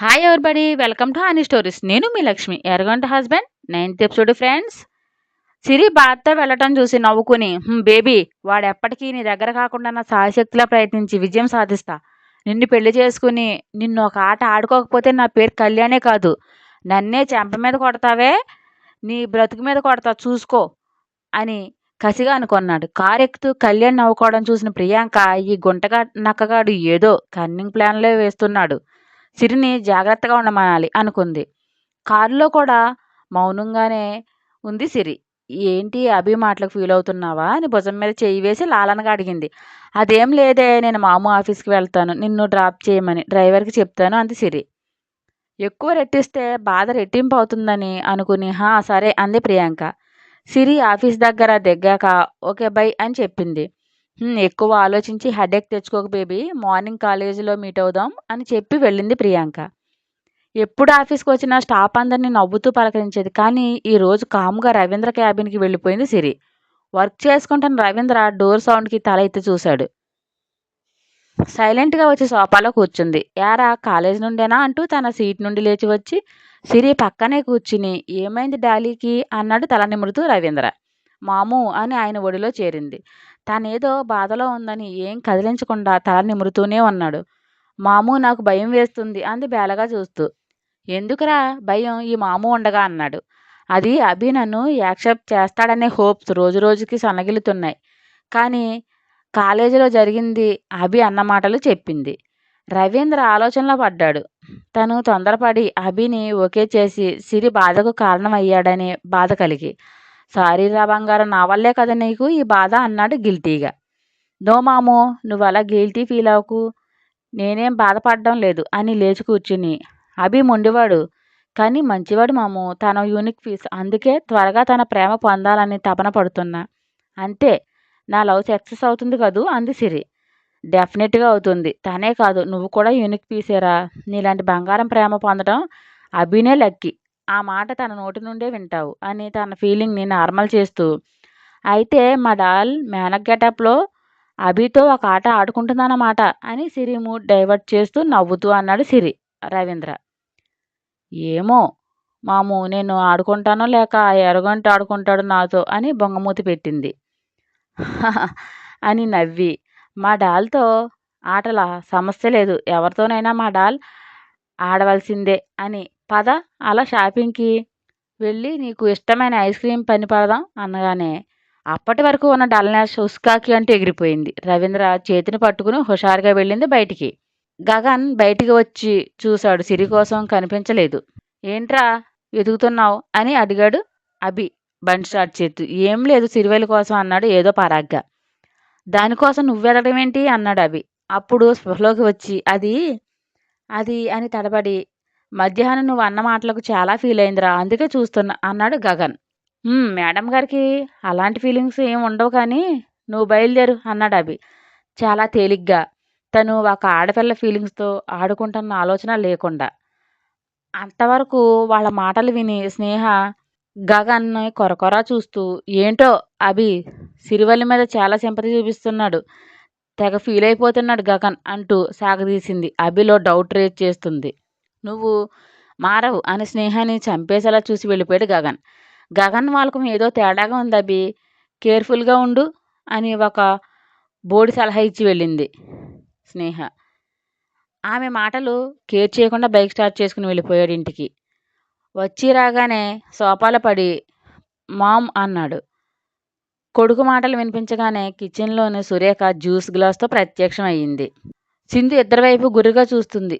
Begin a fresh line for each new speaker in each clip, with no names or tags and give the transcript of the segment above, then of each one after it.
Hi everybody welcome to honey stories నేను మీ Lakshmi ఎరగంట husband ninth episode friends Siri బాధతో వెళ్ళటం చూసి నవ్వుకుని బేబీ బేబీ వాడెప్పటికీ నీ దగ్గర కాకుండా నా సాయశక్తిలా ప్రయత్నించి విజయం సాధిస్తా. నిన్ను పెళ్ళి చేసుకుని నిన్ను ఒక ఆట ఆడుకోకపోతే నా పేరు కళ్యాణే కాదు. నన్నే చెంప మీద కొడతావే నీ బ్రతుకు మీద కొడతా చూసుకో అని కసిగా అనుకున్నాడు. కారు ఎక్కుతూ కళ్యాణ్ నవ్వుకోవడం చూసిన ప్రియాంక ఈ గుంటగా నక్కగాడు ఏదో కన్నింగ్ ప్లాన్లే వేస్తున్నాడు. సిరిని జాగ్రత్తగా ఉండమనాలి అనుకుంది. కారులో కూడా మౌనంగానే ఉంది సిరి. ఏంటి అభి మాటలకు ఫీల్ అవుతున్నావా అని భుజం మీద చేయి వేసి లాలనగా అడిగింది. అదేం లేదే నేను మాము ఆఫీస్కి వెళ్తాను. నిన్ను డ్రాప్ చేయమని డ్రైవర్కి చెప్తాను అంది సిరి. ఎక్కువ రెట్టిస్తే బాధ రెట్టింపు అవుతుందని అనుకుని హా సరే అంది ప్రియాంక. సిరి ఆఫీస్ దగ్గర దిగాక ఓకే బై అని చెప్పింది. ఎక్కువ ఆలోచించి హెడేక్ తెచ్చుకోక బేబీ మార్నింగ్ కాలేజీలో మీట్ అవుదాం అని చెప్పి వెళ్ళింది ప్రియాంక. ఎప్పుడు ఆఫీస్కి వచ్చినా స్టాఫ్ అందరినీ నవ్వుతూ పలకరించేది. కానీ ఈ రోజు కాముగా రవీంద్ర క్యాబిన్కి వెళ్ళిపోయింది సిరి. వర్క్ చేసుకుంటున్న రవీంద్ర డోర్ సౌండ్కి తల ఎత్తి చూశాడు. సైలెంట్గా వచ్చి సోఫాలో కూర్చుంది. యారా కాలేజ్ నుండేనా? అంటూ తన సీట్ నుండి లేచి వచ్చి సిరి పక్కనే కూర్చుని ఏమైంది డాలీకి అన్నాడు తల నిమురుతూ రవీంద్ర. మాము అని ఆయన ఒడిలో చేరింది. తనేదో బాధలో ఉందని ఏం కదిలించకుండా తల నిమురుతూనే ఉన్నాడు. మాము నాకు భయం వేస్తుంది అంది బేలగా చూస్తూ. ఎందుకురా భయం? ఈ మాము ఉండగా అన్నాడు. అది అభి నన్ను యాక్సెప్ట్ చేస్తాడనే హోప్స్ రోజు రోజుకి సన్నగిలుతున్నాయి కానీ కాలేజీలో జరిగింది అభి అన్న మాటలు చెప్పింది. రవీంద్ర ఆలోచనలో పడ్డాడు. తను తొందరపడి అభిని ఓకే చేసి సిరి బాధకు కారణమయ్యాడనే బాధ కలిగి సారీరా బంగారం నా వల్లే కదా నీకు ఈ బాధ అన్నాడు గిల్టీగా. నో మాము నువ్వు అలా గిల్టీ ఫీల్ అవ్వకు. నేనేం బాధపడడం లేదు అని లేచి కూర్చుని. అభి మొండివాడు. కానీ మంచివాడు మాము. తన యూనిక్ ఫీస్. అందుకే త్వరగా తన ప్రేమ పొందాలని తపన పడుతున్నా. అంతే. నా లవ్ సక్సెస్ అవుతుంది కదూ? అంది సిరి. డెఫినెట్గా అవుతుంది. తనే కాదు. నువ్వు కూడా యూనిక్ పీసేరా. నీలాంటి బంగారం ప్రేమ పొందడం అభినే లక్కీ. ఆ మాట తన నోటి నుండే వింటావు అని తన ఫీలింగ్ని నార్మల్ చేస్తూ. అయితే మా డాల్ మేనక్ గెటప్లో అభితో ఒక ఆట ఆడుకుంటుందన్నమాట అని సిరి మూడ్ డైవర్ట్ చేస్తూ నవ్వుతూ అన్నాడు సిరి రవీంద్ర. ఏమో మాము నేను ఆడుకుంటానో లేక ఎరగంట ఆడుకుంటాడు నాతో అని బొంగమూతి పెట్టింది. అని నవ్వి. మా డాల్తో ఆటల సమస్య లేదు ఎవరితోనైనా మా డాల్ ఆడవలసిందే అని పద అలా షాపింగ్కి వెళ్ళి నీకు ఇష్టమైన ఐస్ క్రీమ్ పని పడదాం అనగానే అప్పటి వరకు ఉన్న డల్నెస్ ఉస్కాకి అంటూ ఎగిరిపోయింది. రవీంద్ర చేతిని పట్టుకుని హుషారుగా వెళ్ళింది బయటికి. గగన్ బయటికి వచ్చి చూశాడు. సిరి కోసం కనిపించలేదు. ఏంట్రా వెతుకుతున్నావు? అని అడిగాడు అభి. బండి స్టార్ట్ చేతు ఏం లేదు సిరివెల కోసం అన్నాడు ఏదో పరాగ్గా. దానికోసం నువ్వు వెతకడం ఏంటి అన్నాడు అభి. అప్పుడు స్పృహలోకి వచ్చి అది అది అని తడబడి మధ్యాహ్నం నువ్వు అన్న మాటలకు చాలా ఫీల్ అయిందిరా అందుకే చూస్తున్నా అన్నాడు గగన్. మేడం గారికి అలాంటి ఫీలింగ్స్ ఏం ఉండవు కానీ నువ్వు బయలుదేరు అన్నాడు అభి. చాలా తేలిగ్గా. తను ఒక ఆడపిల్ల ఫీలింగ్స్తో ఆడుకుంటున్న ఆలోచన లేకుండా. అంతవరకు వాళ్ళ మాటలు విని స్నేహ గగన్ని కొరకొరా చూస్తూ ఏంటో అభి సిరివల్లి మీద చాలా సింపతి చూపిస్తున్నాడు. తెగ ఫీల్ అయిపోతున్నాడు గగన్ అంటూ సాగదీసింది. అభిలో డౌట్ రేజ్ చేస్తుంది. నువ్వు మారవు అని స్నేహాన్ని చంపేసేలా చూసి వెళ్ళిపోయాడు గగన్. గగన్ వాళ్ళకం ఏదో తేడాగా ఉంది అభి కేర్ఫుల్గా ఉండు అని ఒక బోడి సలహా ఇచ్చి వెళ్ళింది స్నేహ. ఆమె మాటలు కేర్ చేయకుండా బైక్ స్టార్ట్ చేసుకుని వెళ్ళిపోయాడు ఇంటికి. వచ్చి రాగానే సోపాల పడి మామ్ అన్నాడు. కొడుకు మాటలు వినిపించగానే కిచెన్లోని సురేఖ జ్యూస్ గ్లాస్తో ప్రత్యక్షం అయ్యింది సింధు ఇద్దరి వైపు గురిగా చూస్తుంది.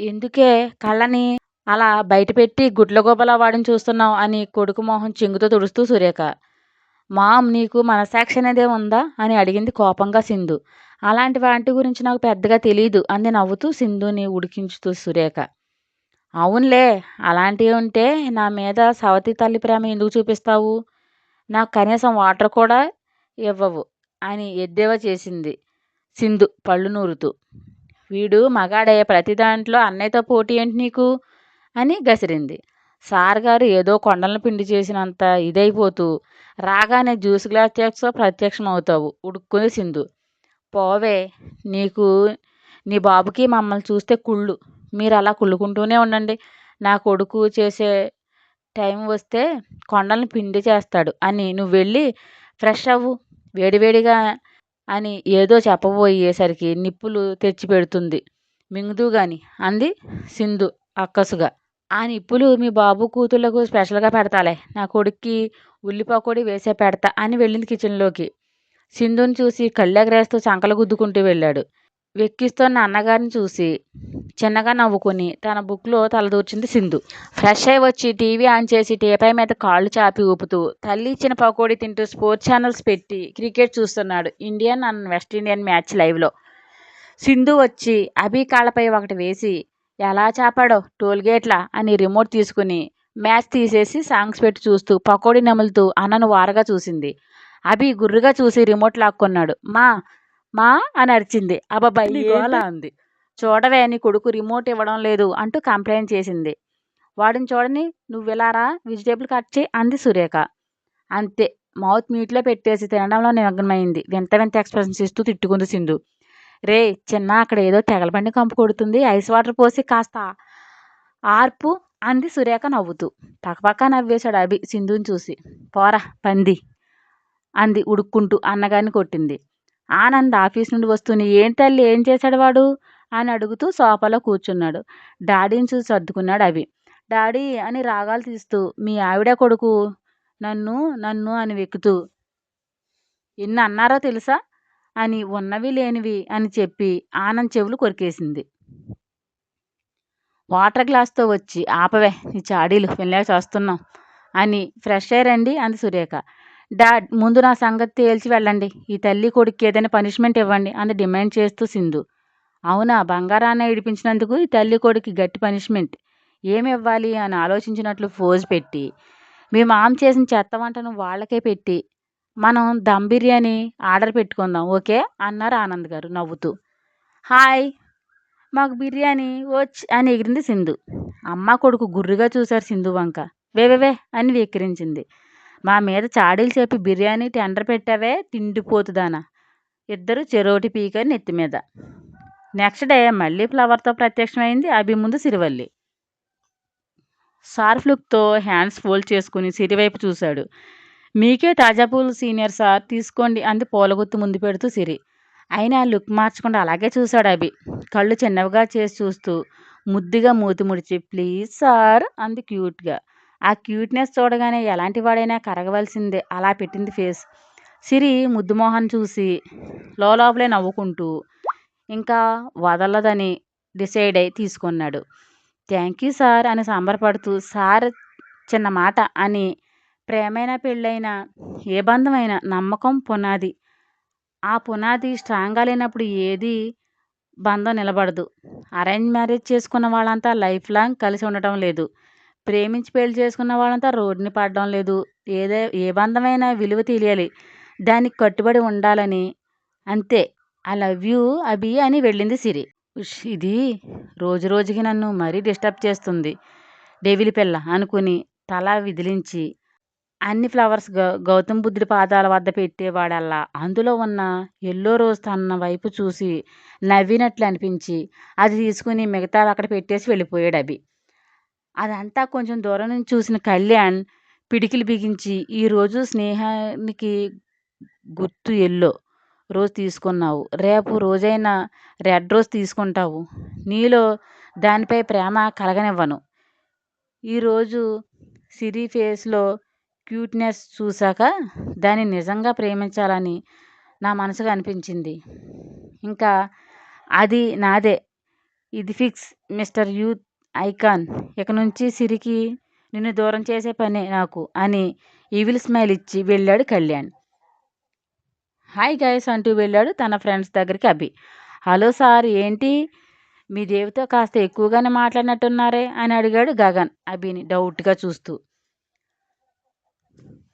ఎందుకే కళ్ళని అలా బయటపెట్టి గుడ్లగోపలా వాడిని చూస్తున్నావు అని కొడుకు మొహం చెంగుతో తుడుస్తూ సురేఖ మామ్ నీకు మనసాక్షి అనేదే ఉందా? అని అడిగింది కోపంగా సింధు. అలాంటి వాటి గురించి నాకు పెద్దగా తెలియదు అంది నవ్వుతూ సింధుని ఉడికించుతూ సురేఖ అవునులే అలాంటివి ఉంటే నా మీద సవతి తల్లి ప్రేమ ఎందుకు చూపిస్తావు? నాకు కనీసం వాటర్ కూడా ఇవ్వవు అని ఎద్దేవా చేసింది సింధు పళ్ళు నూరుతూ. వీడు మగాడే ప్రతి దాంట్లో అన్నయ్యతో పోటీ ఏంటి నీకు? అని గసిరింది. సార్ గారు ఏదో కొండలను పిండి చేసినంత ఇదైపోతూ రాగానే జ్యూస్ గ్లాస్ చేసో ప్రత్యక్షం అవుతావు ఉడుక్కుని సింధు. పోవే నీకు నీ బాబుకి మమ్మల్ని చూస్తే కుళ్ళు. మీరు అలా కుళ్ళుకుంటూనే ఉండండి. నా కొడుకు చేసే టైం వస్తే కొండలను పిండి చేస్తాడు అని నువ్వు వెళ్ళి ఫ్రెష్ అవ్వు. వేడివేడిగా అని ఏదో చెప్పబోయేసరికి నిప్పులు తెచ్చి పెడుతుంది. మింగుదు గాని అంది సింధు అక్కసుగా. ఆ నిప్పులు మీ బాబు కూతుళ్ళకు స్పెషల్గా పెడతాలే. నా కొడుక్కి ఉల్లి పకోడీ వేసే పెడతా అని వెళ్ళింది కిచెన్లోకి. సింధుని చూసి కళ్ళెగరేస్తూ చంకలు గుద్దుకుంటూ వెళ్ళాడు. వెక్కిస్తున్న అన్నగారిని చూసి చిన్నగా నవ్వుకుని తన బుక్లో తలదూర్చింది సింధు. ఫ్రెష్ అయి వచ్చి టీవీ ఆన్ చేసి టీపై మీద కాళ్ళు చాపి ఊపుతూ తల్లి ఇచ్చిన పకోడీ తింటూ స్పోర్ట్స్ ఛానల్స్ పెట్టి క్రికెట్ చూస్తున్నాడు Indian and West Indian match లైవ్లో. సింధు వచ్చి అభి కాళ్ళపై ఒకటి వేసి ఎలా చాపాడో టోల్గేట్లా? అని రిమోట్ తీసుకుని మ్యాచ్ తీసేసి సాంగ్స్ పెట్టి చూస్తూ పకోడీ నములుతూ అన్నను వారగా చూసింది. అభి గుర్రుగా చూసి రిమోట్ లాక్కున్నాడు. మా మా అని అరిచింది. అబ్బాయి అలా అంది. చూడవే నీ కొడుకు రిమోట్ ఇవ్వడం లేదు అంటూ కంప్లైంట్ చేసింది. వాడిని చూడని నువ్వు ఇలారా వెజిటేబుల్ కట్ చేయి అంది సురేఖ. అంతే మౌత్ మీట్లో పెట్టేసి తినడంలో నిమగ్నమైంది. వింత వింత ఎక్స్ప్రెషన్స్ ఇస్తూ తిట్టుకుంది సింధు. రే చిన్న అక్కడ ఏదో తెగలబండి కంపు కొడుతుంది ఐస్ వాటర్ పోసి కాస్త ఆర్పు అంది సురేఖ నవ్వుతూ. పక్కపక్క నవ్వేశాడు అభి సింధుని చూసి. పోరా పంది అంది ఉడుక్కుంటూ అన్నగారిని కొట్టింది. ఆనంద్ ఆఫీస్ నుండి వస్తూనే ఏం తల్లి ఏం చేశాడు వాడు? అని అడుగుతూ సోఫాలో కూర్చున్నాడు. డాడీని చూసి సర్దుకున్నాడు అవి. డాడీ అని రాగాలు తీస్తూ మీ ఆవిడ కొడుకు నన్ను నన్ను అని వెక్కుతూ ఎన్ని అన్నారో తెలుసా? అని ఉన్నవి లేనివి అని చెప్పి ఆనంద్ చెవులు కొరికేసింది. వాటర్ గ్లాస్తో వచ్చి ఆపవే నీ చాడీలు వెళ్ళాక చూస్తున్నాం అని ఫ్రెష్ అయ్యారండి అంది సురేఖ. డాడ్ ముందు నా సంగతి తేల్చి వెళ్ళండి. ఈ తల్లి కొడుక్కి ఏదైనా పనిష్మెంట్ ఇవ్వండి అని డిమాండ్ చేస్తూ సింధు. అవునా బంగారాన్న ఇడిపించినందుకు ఈ తల్లి కొడుకు గట్టి పనిష్మెంట్. ఏమి ఇవ్వాలి అని ఆలోచించినట్లు ఫోజ్ పెట్టి మీ మామ చేసిన చెత్త వంటను వాళ్ళకే పెట్టి మనం దమ్ బిర్యానీ ఆర్డర్ పెట్టుకుందాం ఓకే? అన్నారు ఆనంద్ గారు నవ్వుతూ. హాయ్ మాకు బిర్యానీ వచ్చి అని ఎగిరింది సింధు. అమ్మ కొడుకు గుర్రుగా చూశారు సింధు వంక. వేవేవే అని వెక్కిరించింది. మా మీద చాడీలు చెప్పి బిర్యానీ టెండర్ పెట్టావే తిండిపోతుదానా. ఇద్దరు చెరోటి పీకని నెత్తి మీద. నెక్స్ట్ డే మళ్ళీ ఫ్లవర్తో ప్రత్యక్షమైంది అభి ముందు సిరివల్లి. సార్ఫ్ లుక్తో హ్యాండ్స్ ఫోల్డ్ చేసుకుని సిరివైపు చూశాడు. మీకే తాజా పూలు సీనియర్ సార్ తీసుకోండి అంది పూలగుత్తు ముందు పెడుతూ సిరి. అయినా లుక్ మార్చకుండా అలాగే చూశాడు అభి. కళ్ళు చిన్నవిగా చేసి చూస్తూ ముద్దుగా మూతి ముడిచి ప్లీజ్ సార్ అంది క్యూట్గా. ఆ క్యూట్నెస్ చూడగానే ఎలాంటి వాడైనా కరగవలసిందే. అలా పెట్టింది ఫేస్. సిరి ముద్దుమోహన్ చూసి లోపలే నవ్వుకుంటూ ఇంకా వదలదని డిసైడ్ అయి తీసుకున్నాడు. థ్యాంక్ యూ సార్ అని సంబరపడుతూ సార్ చిన్న మాట అని ప్రేమైన పెళ్ళైన ఏ బంధమైనా నమ్మకం పునాది. ఆ పునాది స్ట్రాంగ్గా లేనప్పుడు ఏది బంధం నిలబడదు. అరేంజ్ మ్యారేజ్ చేసుకున్న వాళ్ళంతా లైఫ్ లాంగ్ కలిసి ఉండటం లేదు. ప్రేమించి పెళ్ళి చేసుకున్న వాళ్ళంతా రోడ్డుని పడడం లేదు. ఏదే ఏ బంధమైనా విలువ తెలియాలి. దానికి కట్టుబడి ఉండాలని. అంతే. ఐ లవ్ యూ అభి అని వెళ్ళింది సిరి. ఉష్ ఇది రోజు రోజుకి నన్ను మరీ డిస్టర్బ్ చేస్తుంది. డెవిలి పిల్ల అనుకుని తల విదిలించి అన్ని ఫ్లవర్స్ గౌతమ్ బుద్ధుడి పాదాల వద్ద పెట్టేవాడల్లా. అందులో ఉన్న ఎల్లో రోజ్ తన వైపు చూసి నవ్వినట్లు అనిపించి అది తీసుకుని మిగతావి అక్కడ పెట్టేసి వెళ్ళిపోయాడు అభి. అదంతా కొంచెం దూరం నుంచి చూసిన కళ్యాణ్ పిడికిలు బిగించి ఈరోజు స్నేహానికి గుర్తు ఎల్లో రోజ్ తీసుకున్నావు. రేపు రోజైనా రెడ్ రోజ్ తీసుకుంటావు. నీలో దానిపై ప్రేమ కలగనివ్వను. ఈరోజు సిరి ఫేస్లో క్యూట్నెస్ చూశాక దాన్ని నిజంగా ప్రేమించాలని నా మనసుకు అనిపించింది. ఇంకా అది నాదే. ఇది ఫిక్స్ మిస్టర్ యూత్ ఐకాన్ ఇక నుంచి సిరికి నిన్ను దూరం చేసే పనే నాకు అని ఈవిల్ స్మైల్ ఇచ్చి వెళ్ళాడు కళ్యాణ్. హాయ్ గైస్ అంటూ వెళ్ళాడు తన ఫ్రెండ్స్ దగ్గరికి అభి. హలో సార్ ఏంటి? మీ దేవితో కాస్త ఎక్కువగానే మాట్లాడినట్టున్నారే అని అడిగాడు గగన్ అభిని డౌట్గా చూస్తూ.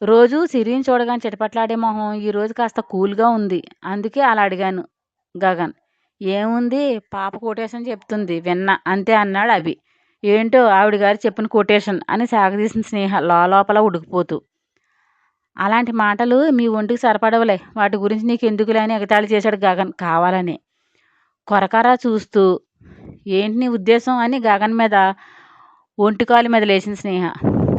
రోజు సిరిని చూడగానే చిటపట్లాడే మొహం ఈరోజు కాస్త కూల్గా ఉంది అందుకే అలా అడిగాను గగన్. ఏముంది? పాప కొటేషన్ చెప్తుంది విన్నా అంతే అన్నాడు అభి. ఏంటో ఆవిడ గారు చెప్పిన కొటేషన్ అని సాగదీసిన స్నేహ లోపల ఉడికిపోతూ. అలాంటి మాటలు మీ ఒంటికి సరిపడవలే. వాటి గురించి నీకు ఎందుకులే అని ఎగతాళి చేశాడు గగన్. కావాలని. కొరకరా చూస్తూ ఏంటి నీ ఉద్దేశం? అని గగన్ మీద ఒంటికాలు మీద లేచిన స్నేహ.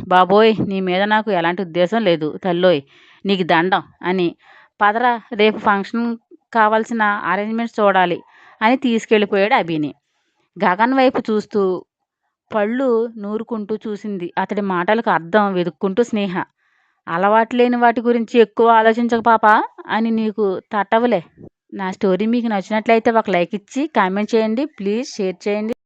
బాబోయ్ నీ మీద నాకు ఎలాంటి ఉద్దేశం లేదు. తల్లోయ్ నీకు దండం అని. పదరా రేపు ఫంక్షన్ కావాల్సిన అరేంజ్మెంట్స్ చూడాలి అని తీసుకెళ్ళిపోయాడు అభిని. గగన్ వైపు చూస్తూ పళ్ళు నూరుకుంటూ చూసింది. అతడి మాటలకు అర్థం వెతుక్కుంటూ స్నేహ. అలవాటు లేని వాటి గురించి ఎక్కువ ఆలోచించక పాప అని నీకు తట్టవులే. నా స్టోరీ మీకు నచ్చినట్లయితే ఒక లైక్ ఇచ్చి కామెంట్ చేయండి. ప్లీజ్ షేర్ చేయండి.